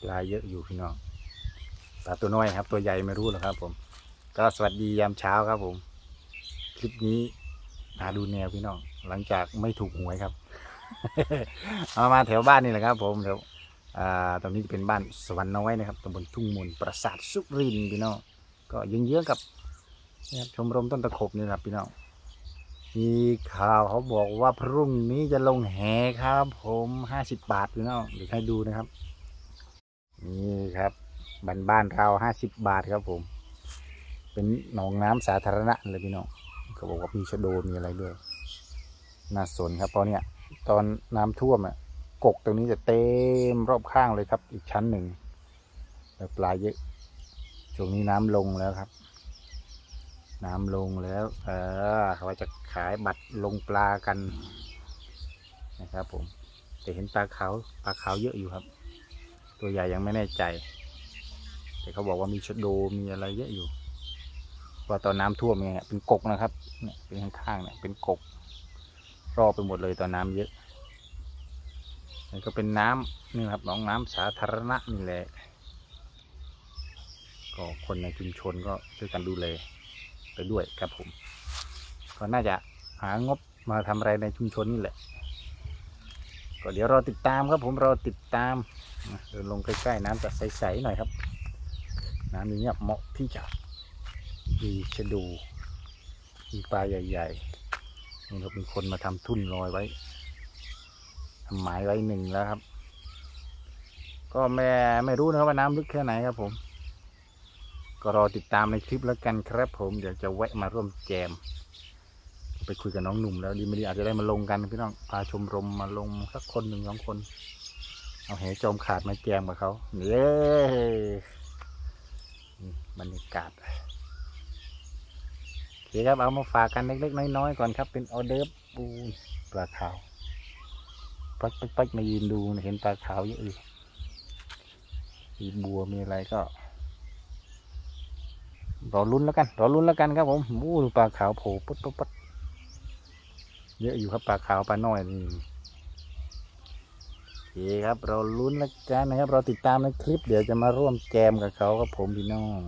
ปลาเยอะอยู่พี่น้องปลาตัวน้อยครับ ตัวใหญ่ไม่รู้หรอกครับ ผม ก็สวัสดียามเช้าครับ ผม คลิปนี้มาดูแนวพี่น้อง หลังจากไม่ถูกหวยครับ เอามาแถวบ้านนี่แหละครับ ผมแถวตรงนี้จะเป็นบ้านสวรรค์น้อยนะครับตำบลทุ่งมนปราสาทสุรินทร์พี่น้องก็เยื้องๆกับชมรมต้นตะขบนี่นะครับพี่น้องมีข่าวเขาบอกว่าพรุ่งนี้จะลงแหครับ ผมห้าสิบบาทพี่น้องเดี๋ยวให้ดูนะครับ นี่ครับบ้านบ้านเราห้าสิบบาทครับผม เป็นหนองน้ำสาธารณะเลยพี่น้องเขาบอกว่ามีชะโดมีอะไรด้วย น่าสนครับเพราะเนี่ย ตอนน้ำท่วมอะกกตรงนี้จะเต็มรอบข้างเลยครับ อีกชั้นหนึ่งแล้วปลาเยอะช่วงนี้น้ำลงแล้วครับ น้ำลงแล้ว เออเขาจะขายบัตรลงปลากันนะครับผมแต่เห็นปลาขาวปลาขาวเยอะอยู่ครับ ตัวใหญ่ยังไม่แน่ใจ แต่เขาบอกว่ามีชะโดมีอะไรเยอะอยู่ว่าตอนน้ำท่วมเนี่ยเป็นกกนะครับเนี่ยเป็นข้างๆเนี่ยเป็นกกรอบไปหมดเลยตอนน้ำเยอะนี่ก็เป็นน้ำนี่ครับหนองน้ำสาธารณะนี่แหละก็คนในชุมชนก็ช่วยกันดูแลไปด้วยครับผม ก็น่าจะหางบมาทำอะไรในชุมชนนี่แหละ ก็เดี๋ยวเราติดตามครับผมเราติดตามเดินลงใกล้ๆน้ำจะใสๆหน่อยครับ น้ำนี้เนี่ยเหมาะที่จะมีชะดูมีปลาใหญ่ๆนี่ครับมีคนมาทำทุ่นลอยไว้ทำหมายไว้หนึ่งแล้วครับ ก็ไม่ไม่รู้นะว่าน้ำลึกแค่ไหนครับผม ก็รอติดตามในคลิปแล้วกันครับผมเดี๋ยวจะแวะมาร่วมแจม ไปคุยกับน้องหนุ่มแล้วดีไม่ดีอาจจะได้มาลงกันพี่น้องพาชมรมมาลงสักคนหนึ่งสองคน เอาแหจอมขาดมาแจมกับเขาเย้นี่บรรยากาศโอเคครับเอามาฝากกันเล็กๆน้อยๆก่อนครับ เป็นออเดิร์ฟปูปลาขาวปักปักปักมายืนดูเห็นปลาขาวเยอะอยู่มีบัวมีอะไรก็รอลุ้นแล้วกันรอลุ้นแล้วกันครับผมอู้ปลาขาวโผล่ปุ๊บปุ๊บปุ๊บ เยอะอยู่ครับปลาขาวปลาน้อยนี่โอเคครับเราลุ้นแล้วกันนะครับ เราติดตามในคลิป เดี๋ยวจะมาร่วมแจมกับเขาครับผมพี่น้อง